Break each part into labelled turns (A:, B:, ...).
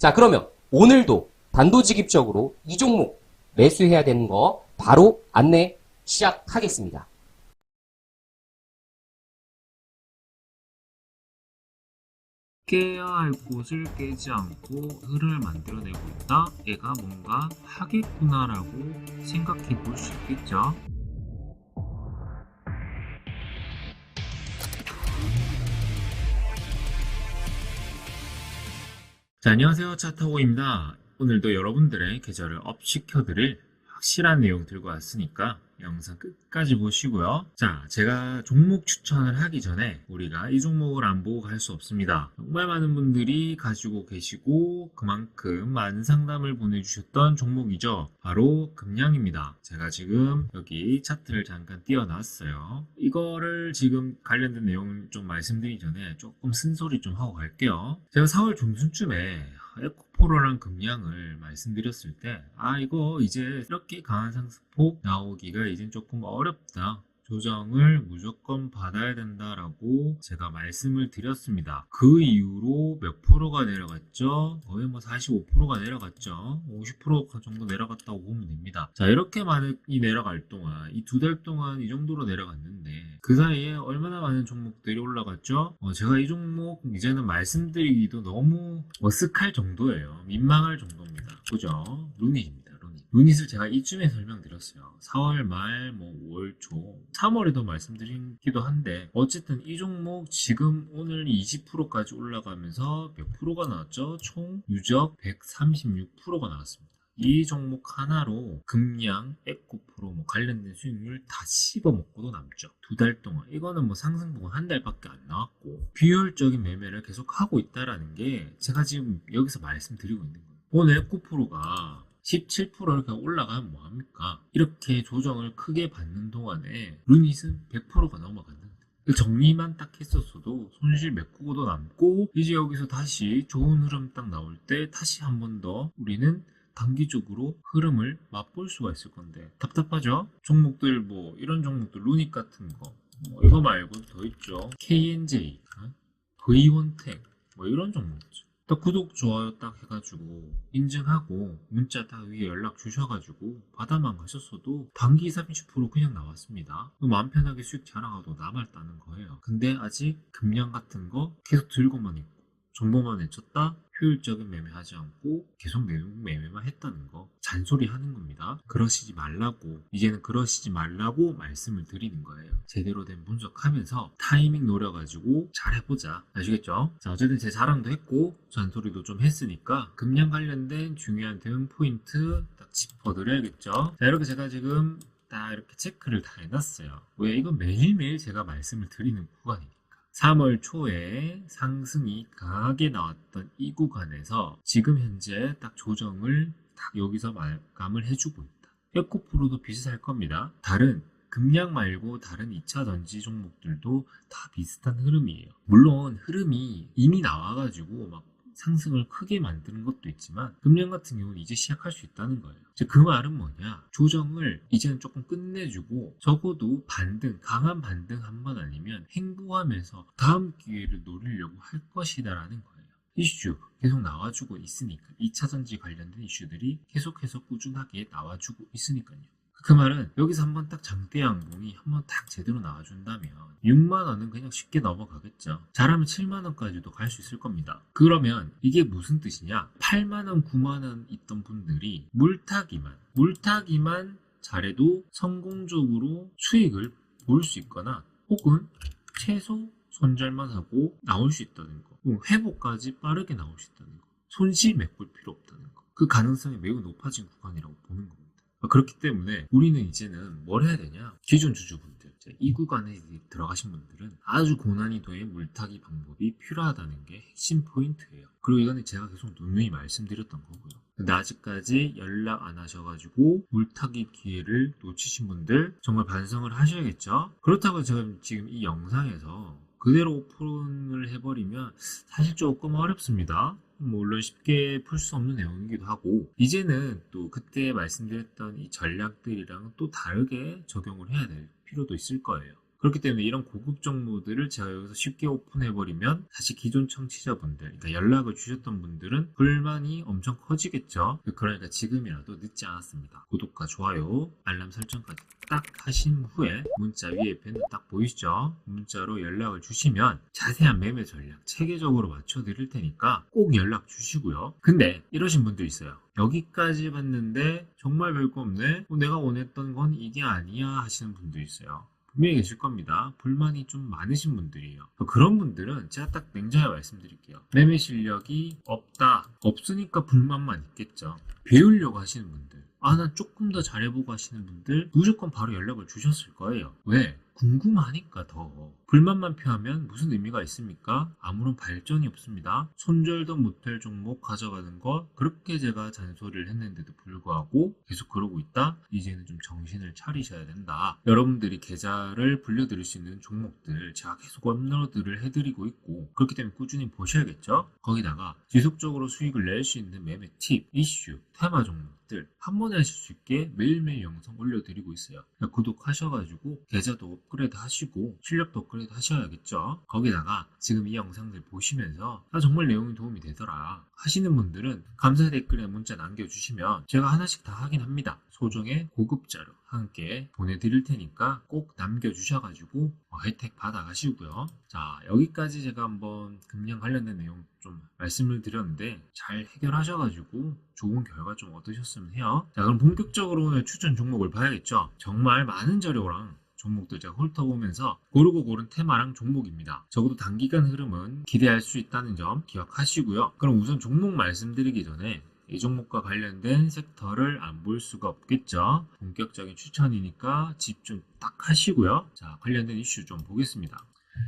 A: 자 그러면 오늘도 단도직입적으로 이 종목 매수해야 되는 거 바로 안내 시작하겠습니다.
B: 깨야 할 곳을 깨지 않고 을을 만들어내고 있다? 얘가 뭔가 하겠구나라고 생각해 볼 수 있겠죠. 자, 안녕하세요. 차타고입니다. 오늘도 여러분들의 계좌를 업시켜드릴 확실한 내용 들고 왔으니까 영상 끝까지 보시고요. 자, 제가 종목 추천을 하기 전에 우리가 이 종목을 안 보고 갈 수 없습니다. 정말 많은 분들이 가지고 계시고 그만큼 많은 상담을 보내주셨던 종목이죠. 바로 금양입니다. 제가 지금 여기 차트를 잠깐 띄워놨어요. 이거를 지금 관련된 내용을 좀 말씀드리기 전에 조금 쓴소리 좀 하고 갈게요. 제가 4월 중순쯤에 에코 포로랑 금량을 말씀드렸을 때, 아, 이거 이제 이렇게 강한 상승폭 나오기가 이젠 조금 어렵다. 조정을 무조건 받아야 된다라고 제가 말씀을 드렸습니다. 그 이후로 몇 프로가 내려갔죠? 거의 뭐 45%가 내려갔죠? 50% 정도 내려갔다고 보면 됩니다. 자, 이렇게 많이 내려갈 동안, 이 두 달 동안 이 정도로 내려갔는데, 그 사이에 얼마나 많은 종목들이 올라갔죠? 어, 제가 이 종목 이제는 말씀드리기도 너무 어색할 정도예요. 민망할 정도입니다. 그죠? 루닛입니다. 루닛을 제가 이쯤에 설명드렸어요. 4월 말, 뭐 5월 초, 3월에도 말씀드리기도 한데 어쨌든 이 종목 지금 오늘 20%까지 올라가면서 몇 프로가 나왔죠? 총 유적 136%가 나왔습니다. 이 종목 하나로 금량, 에코프로 뭐 관련된 수익률 다 씹어먹고도 남죠. 두 달 동안. 이거는 뭐 상승폭은 한 달밖에 안 나왔고 비효율적인 매매를 계속 하고 있다라는 게 제가 지금 여기서 말씀드리고 있는 거예요. 오늘 에코프로가 17% 이렇게 올라가면 뭐합니까? 이렇게 조정을 크게 받는 동안에 루닛은 100%가 넘어갔는데 그 정리만 딱 했었어도 손실 메꾸고도 남고 이제 여기서 다시 좋은 흐름 딱 나올 때 다시 한 번 더 우리는 단기적으로 흐름을 맛볼 수가 있을 건데 답답하죠? 종목들 뭐 이런 종목들 루닛 같은 거 뭐 이거 말고 더 있죠 KNJ, 어? V1텍 뭐 이런 종목들 딱 구독, 좋아요 딱 해가지고 인증하고 문자 딱 위에 연락 주셔가지고 받아만 가셨어도 단기 30% 그냥 나왔습니다. 그럼 마음 편하게 수익 자랑하도 남았다는 거예요. 근데 아직 금량 같은 거 계속 들고만 있고 정보만 외쳤다 효율적인 매매하지 않고 계속 내용 매매만 했다는 거 잔소리 하는 겁니다. 그러시지 말라고 이제는 그러시지 말라고 말씀을 드리는 거예요. 제대로 된 분석하면서 타이밍 노려가지고 잘 해보자 아시겠죠? 자 어쨌든 제 자랑도 했고 잔소리도 좀 했으니까 금량 관련된 중요한 대응 포인트 딱 짚어드려야겠죠? 자 이렇게 제가 지금 딱 이렇게 체크를 다 해놨어요. 왜 이건 매일매일 제가 말씀을 드리는 구간이니까. 3월 초에 상승이 강하게 나왔던 이 구간에서 지금 현재 딱 조정을 딱 여기서 마감을 해주고 있다. 에코프로도 비슷할 겁니다. 다른 금량 말고 다른 2차 전지 종목들도 다 비슷한 흐름이에요. 물론 흐름이 이미 나와가지고 막 상승을 크게 만드는 것도 있지만 금량 같은 경우는 이제 시작할 수 있다는 거예요. 즉그 말은 뭐냐? 조정을 이제는 조금 끝내주고 적어도 반등, 강한 반등 한 번 아니면 행보하면서 다음 기회를 노리려고 할 것이다라는 거예요. 이슈 계속 나와주고 있으니까 2차 전지 관련된 이슈들이 계속해서 꾸준하게 나와주고 있으니까요. 그 말은 여기서 한번 딱 장대 양봉이 한번 딱 제대로 나와준다면 6만 원은 그냥 쉽게 넘어가겠죠. 잘하면 7만 원까지도 갈 수 있을 겁니다. 그러면 이게 무슨 뜻이냐? 8만 원, 9만 원 있던 분들이 물타기만 물타기만 잘해도 성공적으로 수익을 볼 수 있거나 혹은 최소 손절만 하고 나올 수 있다는 거. 뭐 회복까지 빠르게 나올 수 있다는 거. 손실 메꿀 필요 없다는 거. 그 가능성이 매우 높아진 구간이라고 보는 겁니다. 그렇기 때문에 우리는 이제는 뭘 해야 되냐? 기존 주주분들, 이 구간에 들어가신 분들은 아주 고난이도의 물타기 방법이 필요하다는 게 핵심 포인트예요. 그리고 이거는 제가 계속 누누이 말씀드렸던 거고요. 아직까지 연락 안 하셔가지고 물타기 기회를 놓치신 분들 정말 반성을 하셔야겠죠? 그렇다고 제가 지금 이 영상에서 그대로 오픈을 해버리면 사실 조금 어렵습니다. 뭐 물론 쉽게 풀 수 없는 내용이기도 하고 이제는 또 그때 말씀드렸던 이 전략들이랑 또 다르게 적용을 해야 될 필요도 있을 거예요. 그렇기 때문에 이런 고급 정보들을 제가 여기서 쉽게 오픈해버리면 사실 기존 청취자분들, 그러니까 연락을 주셨던 분들은 불만이 엄청 커지겠죠. 그러니까 지금이라도 늦지 않았습니다. 구독과 좋아요, 알람 설정까지 딱 하신 후에 문자 위에 밴드 딱 보이시죠? 문자로 연락을 주시면 자세한 매매 전략 체계적으로 맞춰 드릴 테니까 꼭 연락 주시고요. 근데 이러신 분도 있어요. 여기까지 봤는데 정말 별거 없네? 어, 내가 원했던 건 이게 아니야 하시는 분도 있어요. 분명히 계실 겁니다. 불만이 좀 많으신 분들이에요. 그런 분들은 제가 딱 냉정하게 말씀드릴게요. 매매 실력이 없다. 없으니까 불만만 있겠죠. 배우려고 하시는 분들. 아, 난 조금 더 잘해보고 하시는 분들 무조건 바로 연락을 주셨을 거예요. 왜? 궁금하니까 더. 불만만 표하면 무슨 의미가 있습니까? 아무런 발전이 없습니다. 손절도 못할 종목 가져가는 거 그렇게 제가 잔소리를 했는데도 불구하고 계속 그러고 있다? 이제는 좀 정신을 차리셔야 된다. 여러분들이 계좌를 불려드릴 수 있는 종목들 제가 계속 업로드를 해드리고 있고 그렇기 때문에 꾸준히 보셔야겠죠? 거기다가 지속적으로 수익을 낼 수 있는 매매 팁, 이슈, 테마 종목들 한 번에 하실 수 있게 매일매일 영상 올려드리고 있어요. 구독하셔가지고 계좌도 업그레이드 하시고 실력도 업그레이드 하셔야겠죠. 거기다가 지금 이 영상들 보시면서 아 정말 내용이 도움이 되더라 하시는 분들은 감사 댓글에 문자 남겨주시면 제가 하나씩 다 확인합니다. 소정의 고급 자료 함께 보내드릴 테니까 꼭 남겨주셔가지고 어, 혜택 받아가시고요. 자 여기까지 제가 한번 금량 관련된 내용 좀 말씀을 드렸는데 잘 해결하셔가지고 좋은 결과 좀 얻으셨으면 해요. 자 그럼 본격적으로 오늘 추천 종목을 봐야겠죠. 정말 많은 자료랑 종목들 제가 훑어보면서 고르고 고른 테마랑 종목입니다. 적어도 단기간 흐름은 기대할 수 있다는 점 기억하시고요. 그럼 우선 종목 말씀드리기 전에 이 종목과 관련된 섹터를 안 볼 수가 없겠죠. 본격적인 추천이니까 집중 딱 하시고요. 자, 관련된 이슈 좀 보겠습니다.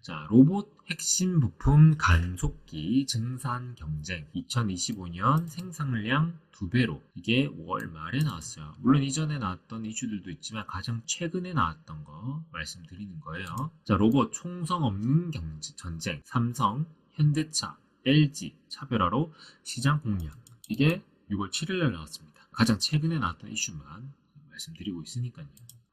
B: 자, 로봇 핵심 부품 간속기 증산 경쟁 2025년 생산량 두 배로 이게 5월 말에 나왔어요. 물론 이전에 나왔던 이슈들도 있지만 가장 최근에 나왔던 거 말씀드리는 거예요. 자, 로봇 총성 없는 경제, 전쟁 삼성, 현대차, LG 차별화로 시장 공략 이게 6월 7일 날 나왔습니다. 가장 최근에 나왔던 이슈만 말씀드리고 있으니까요.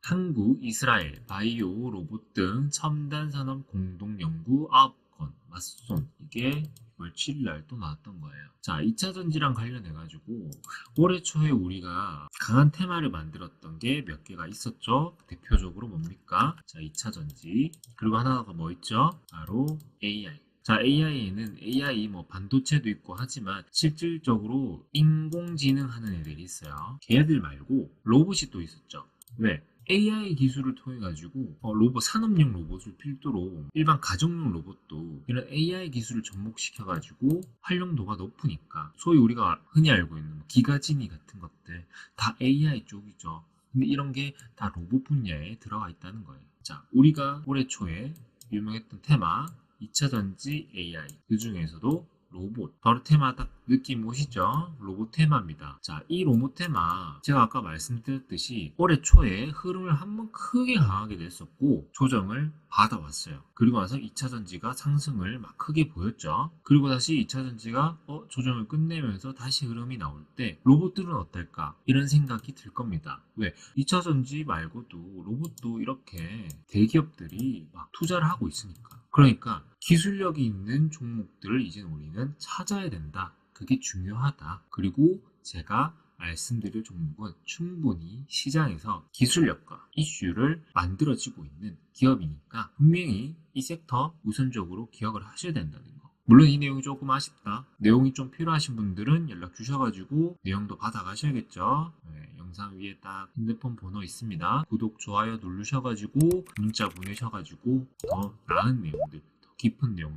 B: 한국, 이스라엘, 바이오, 로봇 등 첨단 산업 공동 연구 9건 맞손 이게 6월 7일 날 또 나왔던 거예요. 자, 2차 전지랑 관련해 가지고 올해 초에 우리가 강한 테마를 만들었던 게 몇 개가 있었죠. 대표적으로 뭡니까? 자, 2차 전지. 그리고 하나가 뭐 있죠? 바로 AI. 자, AI에는 AI 뭐 반도체도 있고 하지만 실질적으로 인공지능 하는 애들이 있어요. 걔들 말고 로봇이 또 있었죠. 왜? AI 기술을 통해 가지고 어, 로봇 산업용 로봇을 필두로 일반 가정용 로봇도 이런 AI 기술을 접목시켜 가지고 활용도가 높으니까 소위 우리가 흔히 알고 있는 뭐 기가지니 같은 것들 다 AI 쪽이죠. 근데 이런 게 다 로봇 분야에 들어가 있다는 거예요. 자, 우리가 올해 초에 유명했던 테마 2차 전지 AI 그 중에서도 로봇 바로 테마 딱 느낌 오시죠? 로봇 테마입니다. 자, 이 로봇 테마 제가 아까 말씀드렸듯이 올해 초에 흐름을 한번 크게 강하게 냈었고 조정을 받아왔어요. 그리고 나서 2차 전지가 상승을 막 크게 보였죠. 그리고 다시 2차 전지가 어, 조정을 끝내면서 다시 흐름이 나올 때 로봇들은 어떨까? 이런 생각이 들 겁니다. 왜? 2차 전지 말고도 로봇도 이렇게 대기업들이 막 투자를 하고 있으니까. 그러니까 기술력이 있는 종목들을 이제 우리는 찾아야 된다. 그게 중요하다. 그리고 제가 말씀드릴 종목은 충분히 시장에서 기술력과 이슈를 만들어지고 있는 기업이니까 분명히 이 섹터 우선적으로 기억을 하셔야 된다는 거. 물론 이 내용이 조금 아쉽다. 내용이 좀 필요하신 분들은 연락 주셔가지고 내용도 받아가셔야겠죠. 네, 영상 위에 딱 핸드폰 번호 있습니다. 구독, 좋아요 누르셔가지고 문자 보내셔가지고 더 나은 내용들, 더 깊은 내용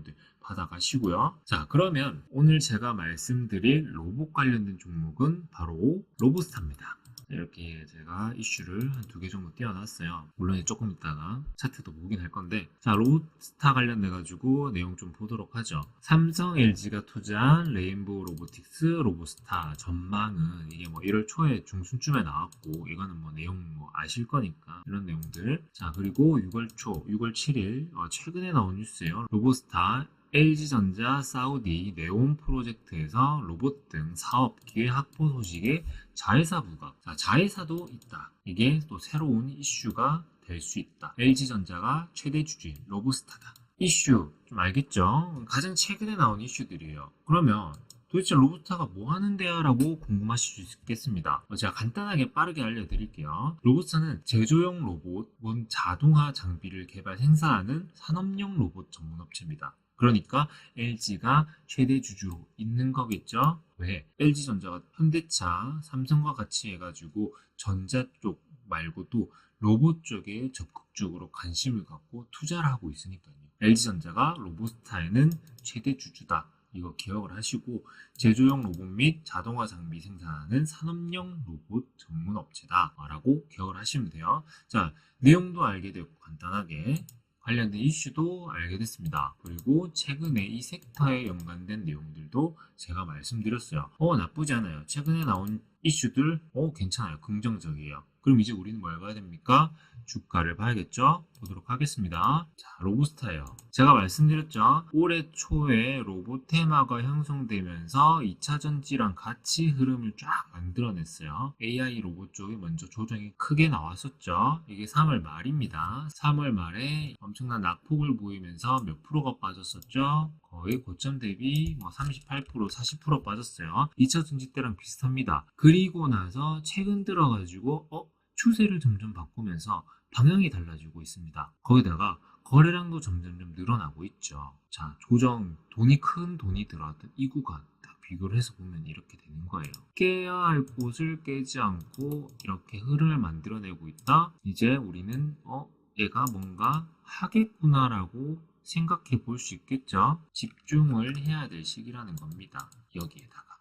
B: 들 받아가시고요. 자, 그러면 오늘 제가 말씀드릴 로봇 관련된 종목은 바로 로보스타입니다. 이렇게 제가 이슈를 한 두 개 정도 띄워놨어요. 물론 조금 있다가 차트도 보긴 할 건데 자 로보스타 관련돼 가지고 내용 좀 보도록 하죠. 삼성, LG가 투자한 레인보우 로보틱스 로보스타 전망은 이게 뭐 1월 초에 중순쯤에 나왔고 이거는 뭐 내용 뭐 아실 거니까 이런 내용들 자 그리고 6월 초 6월 7일 어, 최근에 나온 뉴스예요. 로보스타 LG전자 사우디 네온 프로젝트에서 로봇 등 사업 기획 확보 소식에 자회사 부각. 자, 자회사도 있다. 이게 또 새로운 이슈가 될 수 있다. LG전자가 최대 주주인 로보스타다. 이슈 좀 알겠죠? 가장 최근에 나온 이슈들이에요. 그러면 도대체 로보스타가 뭐 하는 데야? 라고 궁금하실 수 있겠습니다. 어, 제가 간단하게 빠르게 알려드릴게요. 로보스타는 제조용 로봇, 문 자동화 장비를 개발 생산하는 산업용 로봇 전문 업체입니다. 그러니까 LG가 최대 주주로 있는 거겠죠? 왜? LG전자가 현대차, 삼성과 같이 해가지고 전자 쪽 말고도 로봇 쪽에 적극적으로 관심을 갖고 투자를 하고 있으니까요. LG전자가 로보스타에는 최대 주주다. 이거 기억을 하시고 제조용 로봇 및 자동화 장비 생산하는 산업용 로봇 전문 업체다라고 기억을 하시면 돼요. 자, 내용도 알게 되고 간단하게 관련된 이슈도 알게 됐습니다. 그리고 최근에 이 섹터에 연관된 내용들도 제가 말씀드렸어요. 어, 나쁘지 않아요. 최근에 나온 이슈들, 어, 괜찮아요. 긍정적이에요. 그럼 이제 우리는 뭘 봐야 됩니까? 주가를 봐야겠죠? 보도록 하겠습니다. 자, 로보스타예요. 제가 말씀드렸죠? 올해 초에 로봇 테마가 형성되면서 2차 전지랑 같이 흐름을 쫙 만들어냈어요. AI 로봇 쪽이 먼저 조정이 크게 나왔었죠. 이게 3월 말입니다. 3월 말에 엄청난 낙폭을 보이면서 몇 프로가 빠졌었죠? 거의 고점 대비 뭐 38%, 40% 빠졌어요. 2차 전지 때랑 비슷합니다. 그리고 나서 최근 들어가지고 어? 추세를 점점 바꾸면서 방향이 달라지고 있습니다. 거기다가 거래량도 점점점 늘어나고 있죠. 자, 조정, 돈이 큰 돈이 들어왔던 이 구간 딱 비교를 해서 보면 이렇게 되는 거예요. 깨야 할 곳을 깨지 않고 이렇게 흐름을 만들어내고 있다. 이제 우리는 어, 얘가 뭔가 하겠구나라고 생각해 볼 수 있겠죠. 집중을 해야 될 시기라는 겁니다. 여기에다가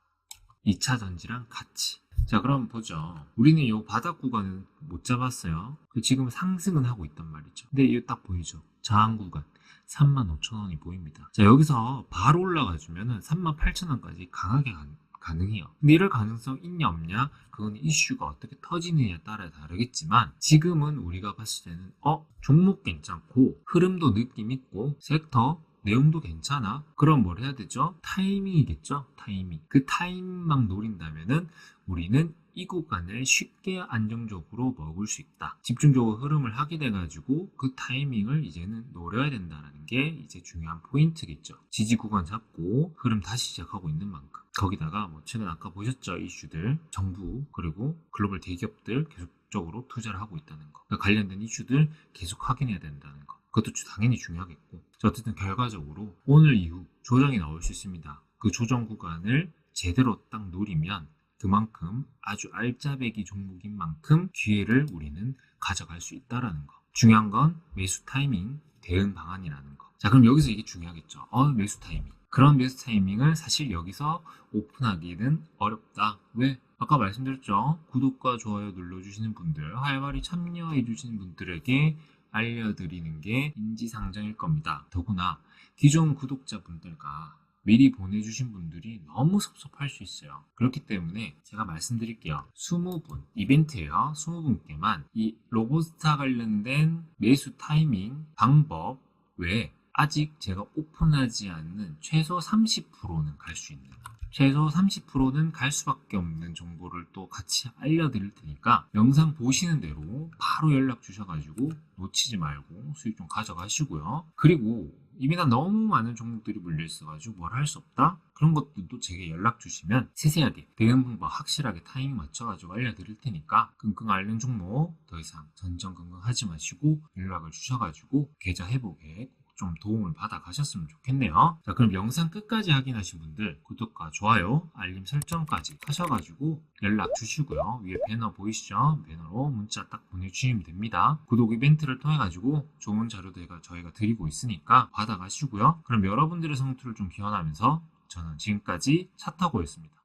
B: 2차 전지랑 같이. 자, 그럼 보죠. 우리는 이 바닥 구간은 못 잡았어요. 그 지금 상승은 하고 있단 말이죠. 근데 이거 딱 보이죠? 저항 구간. 35,000원이 보입니다. 자, 여기서 바로 올라가 주면은 38,000원까지 강하게 가, 가능해요. 근데 이럴 가능성 있냐 없냐? 그건 이슈가 어떻게 터지느냐에 따라 다르겠지만 지금은 우리가 봤을 때는 어? 종목 괜찮고 흐름도 느낌 있고 섹터 내용도 괜찮아. 그럼 뭘 해야 되죠? 타이밍이겠죠? 타이밍. 그 타이밍만 노린다면은 우리는 이 구간을 쉽게 안정적으로 먹을 수 있다. 집중적으로 흐름을 하게 돼가지고 그 타이밍을 이제는 노려야 된다는 게 이제 중요한 포인트겠죠. 지지 구간 잡고 흐름 다시 시작하고 있는 만큼. 거기다가 뭐 최근 아까 보셨죠? 이슈들. 정부 그리고 글로벌 대기업들 계속적으로 투자를 하고 있다는 거. 그 관련된 이슈들 계속 확인해야 된다는 거. 그것도 주- 당연히 중요하겠고. 자, 어쨌든 결과적으로 오늘 이후 조정이 나올 수 있습니다. 그 조정 구간을 제대로 딱 노리면 그만큼 아주 알짜배기 종목인 만큼 기회를 우리는 가져갈 수 있다라는 거. 중요한 건 매수 타이밍, 대응 방안이라는 거. 자, 그럼 여기서 이게 중요하겠죠. 어, 매수 타이밍. 그런 매수 타이밍을 사실 여기서 오픈하기는 어렵다. 왜? 아까 말씀드렸죠. 구독과 좋아요 눌러주시는 분들, 활발히 참여해주시는 분들에게 알려드리는 게 인지상정일 겁니다. 더구나 기존 구독자분들과 미리 보내주신 분들이 너무 섭섭할 수 있어요. 그렇기 때문에 제가 말씀드릴게요. 20분, 이벤트예요. 20분께만 이 로보스타 관련된 매수 타이밍, 방법 외에 아직 제가 오픈하지 않는 최소 30%는 갈 수 있는 최소 30%는 갈 수밖에 없는 정보를 또 같이 알려드릴 테니까 영상 보시는 대로 바로 연락 주셔가지고 놓치지 말고 수익 좀 가져가시고요. 그리고 이미 다 너무 많은 종목들이 물려 있어가지고 뭘 할 수 없다? 그런 것들도 제게 연락 주시면 세세하게 대응 방법 확실하게 타이밍 맞춰가지고 알려드릴 테니까 끙끙 앓는 종목 더 이상 전전긍긍 하지 마시고 연락을 주셔가지고 계좌 회복에 꼭 좀 도움을 받아 가셨으면 좋겠네요. 자, 그럼 영상 끝까지 확인하신 분들 구독과 좋아요, 알림 설정까지 하셔가지고 연락 주시고요. 위에 배너 보이시죠? 배너로 문자 딱 보내주시면 됩니다. 구독 이벤트를 통해 가지고 좋은 자료들 저희가 드리고 있으니까 받아가시고요. 그럼 여러분들의 성투를 좀 기원하면서 저는 지금까지 차 타고였습니다.